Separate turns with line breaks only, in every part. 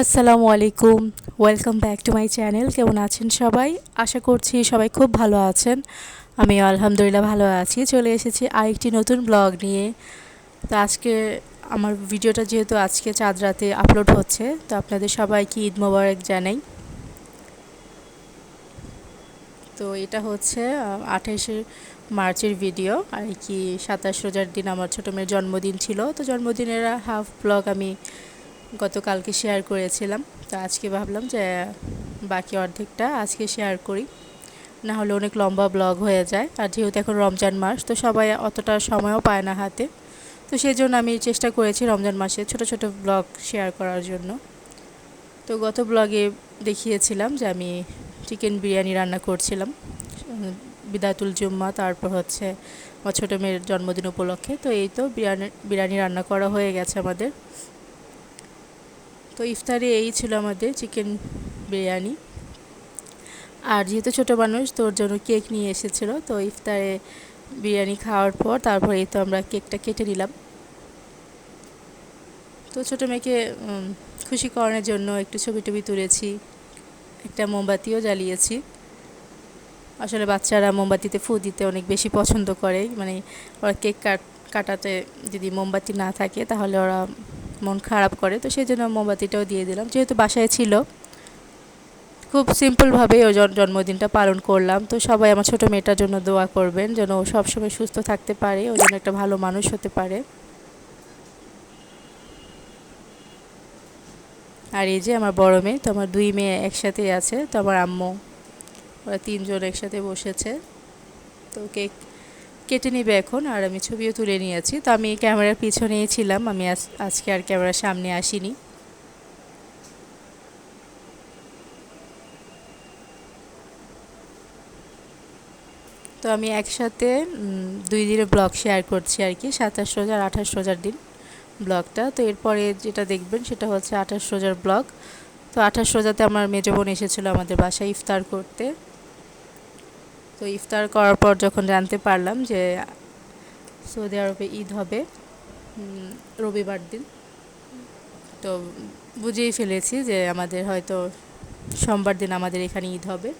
আসসালামু আলাইকুম। Welcome back to my channel কেমন আছেন সবাই? আশা করছি সবাই খুব ভালো আছেন। আমি আলহামদুলিল্লাহ ভালো আছি। চলে এসেছি আরেকটি নতুন ব্লগ নিয়ে। তো আজকে আমার ভিডিওটা যেহেতু আজকে চাঁদ রাতে আপলোড হচ্ছে, তো আপনাদের সবাইকে ঈদ মোবারক জানাই। তো এটা হচ্ছে আঠাশে মার্চের ভিডিও আর কি সাতাশ রোজার দিন আমার ছোটো মেয়ের জন্মদিন ছিল। তো জন্মদিনের হাফ ব্লগ আমি গতকালকে শেয়ার করেছিলাম। তো আজকে ভাবলাম যে, বাকি অর্ধেকটা আজকে শেয়ার করি। না হলে অনেক লম্বা ব্লগ হয়ে যায়। আর যেহেতু এখন রমজান মাস, তো সবাই অতটা সময়ও পায় না হাতে। তো সেই জন্য আমি চেষ্টা করেছি রমজান মাসে ছোট ছোট ব্লগ শেয়ার করার জন্য। তো গত ব্লগে দেখিয়েছিলাম যে, আমি চিকেন বিরিয়ানি রান্না করছিলাম। বিদাতুল জুম্মা, তারপর হচ্ছে আমার ছোটো মেয়ের জন্মদিন উপলক্ষে। তো এই তো বিরিয়ানি বিরিয়ানি রান্না করা হয়ে গেছে আমাদের। তো ইফতারে এই ছিল আমাদের চিকেন বিরিয়ানি। আর যেহেতু ছোটো মানুষ তোর জন্য কেক নিয়ে এসেছিল। তো ইফতারে বিরিয়ানি খাওয়ার পর তারপর তো আমরা কেকটা কেটে নিলাম। তো ছোটো মেয়েকে খুশি করানোর জন্য একটু ছবি টবি তুলেছি, একটা মোমবাতিও জ্বালিয়েছি। আসলে বাচ্চারা মোমবাতিতে ফু দিতে অনেক বেশি পছন্দ করে। মানে ওরা কেক কাট, কাটাতে যদি মোমবাতি না থাকে, তাহলে ওরা মন খারাপ করে, তো সেই জন্য মোমবাতিটাও দিয়ে দিলাম। যেহেতু বাসায় ছিল, খুব সিম্পলভাবেই ও জন্মদিনটা পালন করলাম। তো সবাই আমার ছোটো মেয়েটার জন্য দোয়া করবেন, যেন ও সবসময় সুস্থ থাকতে পারে, ও যেন একটা ভালো মানুষ হতে পারে। আর এই যে আমার বড় মেয়ে, তো আমার দুই মেয়ে একসাথে আছে, তো আমার আম্মু, ওরা তিনজন একসাথে বসেছে। তো কেক কেটে নিবে এখন, আর আমি ছবিও তুলে নিয়েছি। তো আমি ক্যামেরার পিছনেই ছিলাম, আমি আজকে আর ক্যামেরার সামনে আসিনি। তো আমি একসাথে দুই দিনের ব্লগ শেয়ার করছি আর কি, সাতাশ রোজার, আঠাশ রোজার দিন ব্লগটা। তো এরপরে যেটা দেখবেন সেটা হচ্ছে আঠাশ রোজার ব্লগ। তো আঠাশ রোজাতে আমার মেজো বোন এসেছিল আমাদের বাসায় ইফতার করতে। তো ইফতার করার পর যখন জানতে পারলাম যে সৌদি আরবে ঈদ হবে রবিবার দিন, তো বুঝেই ফেলেছি যে আমাদের হয়তো সোমবার দিন আমাদের এখানে ঈদ হবে।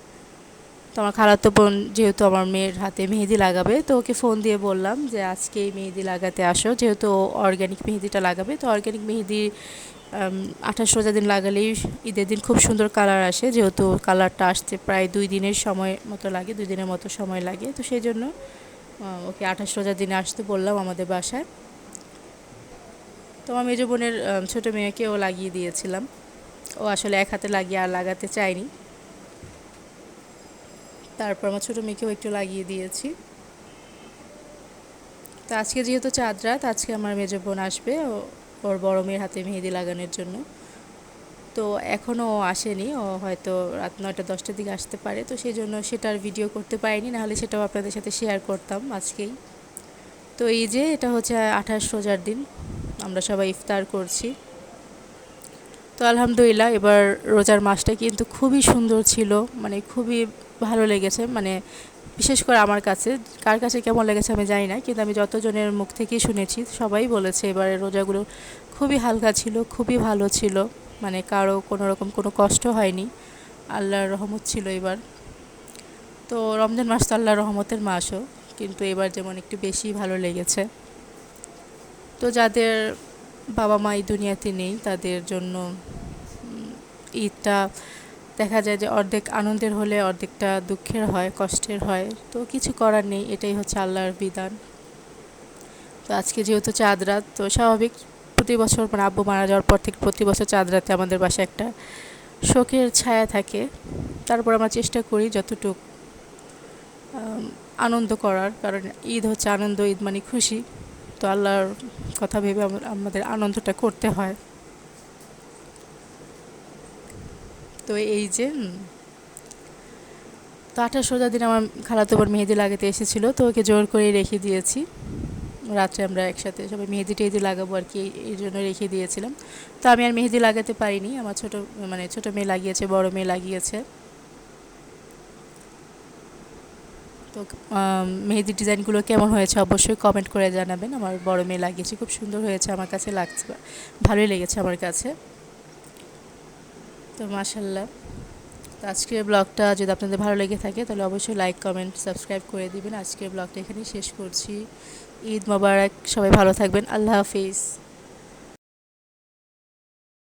তো আমার খালাতো বোন যেহেতু আমার মেয়ের হাতে মেহেদি লাগাবে, তো ওকে ফোন দিয়ে বললাম যে আজকেই মেহেদি লাগাতে আসো, যেহেতু অর্গ্যানিক মেহেদিটা লাগাবে, তো অর্গ্যানিক মেহেদি আঠাশ রোজা দিন লাগালেই ঈদের দিন খুব সুন্দর কালার আসে, যেহেতু কালারটা আসতে প্রায় দুই দিনের সময় মতো লাগে, দুই দিনের মতো সময় লাগে। তো সেই জন্য ওকে আঠাশ রোজা দিনে আসতে বললাম আমাদের বাসায়। তো আমার মেজো বোনের ছোটো মেয়েকেও লাগিয়ে দিয়েছিলাম। ও আসলে এক হাতে লাগিয়ে আর লাগাতে চায়নি। তারপর আমার ছোটো মেয়েকেও একটু লাগিয়ে দিয়েছি। তো আজকে যেহেতু চাঁদ রাত, আজকে আমার মেজো বোন আসবে। ওর বড় মেয়ের হাতে মেহেদি লাগানোর জন্য। তো এখনও আসেনি, ও হয়তো রাত নয়টা দশটার দিকে আসতে পারে। তো সেই জন্য সেটার ভিডিও করতে পারিনি, নাহলে সেটাও আপনাদের সাথে শেয়ার করতাম আজকেই। তো এই যে এটা হচ্ছে আঠাশ রোজার দিন, আমরা সবাই ইফতার করছি। তো আলহামদুলিল্লাহ, এবার রোজার মাসটা কিন্তু খুবই সুন্দর ছিল মানে খুবই ভালো লেগেছে। মানে বিশেষ করে আমার কাছে, কার কাছে কেমন লেগেছে আমি জানি না, কিন্তু আমি যতজনের মুখ থেকেই শুনেছি, সবাই বলেছে এবারে রোজাগুলো খুবই হালকা ছিল, খুবই ভালো ছিল মানে কারও কোনো রকম কোনো কষ্ট হয়নি, আল্লাহর রহমত ছিল এবার। তো রমজান মাস তো আল্লাহর রহমতের মাসও, কিন্তু এবার যেমন একটু বেশি ভালো লেগেছে। তো যাদের বাবা মা এই দুনিয়াতে নেই, তাদের জন্য ঈদটা দেখা যায় যে অর্ধেক আনন্দের হলে অর্ধেকটা দুঃখের হয়, কষ্টের হয়। তো কিছু করার নেই, এটাই হচ্ছে আল্লাহর বিধান। তো আজকে যেহেতু চাঁদ রাত, তো স্বাভাবিক প্রতি বছর মানে আব্বু মারা যাওয়ার পর থেকে প্রতি বছর চাঁদ রাতে আমাদের বাসায় একটা শোকের ছায়া থাকে। তারপর আমরা চেষ্টা করি যতটুক আনন্দ করার, কারণ ঈদ হচ্ছে আনন্দ, ঈদ মানে খুশি। তো আল্লাহর কথা ভেবে আমাদের আনন্দটা করতে হয়। তো এই যে তো আঠাশ রোজার দিন আমার খালাতো বোন মেহেদি লাগাতে এসেছিল, তো ওকে জোর করে রেখে দিয়েছি। রাত্রে আমরা একসাথে সবাই মেহেদি টেহেদি লাগাবো আর কি, এই জন্য রেখে দিয়েছিলাম। তো আমি আর মেহেদি লাগাতে পারিনি, আমার ছোটো মানে ছোটো মেয়ে লাগিয়েছে, বড় মেয়ে লাগিয়েছে। তো মেহেদি ডিজাইনগুলো কেমন হয়েছে অবশ্যই কমেন্ট করে জানাবেন, আমার বড় মেয়ে লাগিয়েছে, খুব সুন্দর হয়েছে, আমার কাছে লাগছে, ভালোই লেগেছে আমার কাছে। তো মাসাল্লাহ তো আজকের ব্লগটা যদি আপনাদের ভালো লেগে থাকে, তাহলে অবশ্যই লাইক কমেন্ট সাবস্ক্রাইব করে দিবেন। আজকের ব্লগটা এখানেই শেষ করছি। ঈদ মোবারক, সবাই ভালো থাকবেন। আল্লাহ হাফিজ।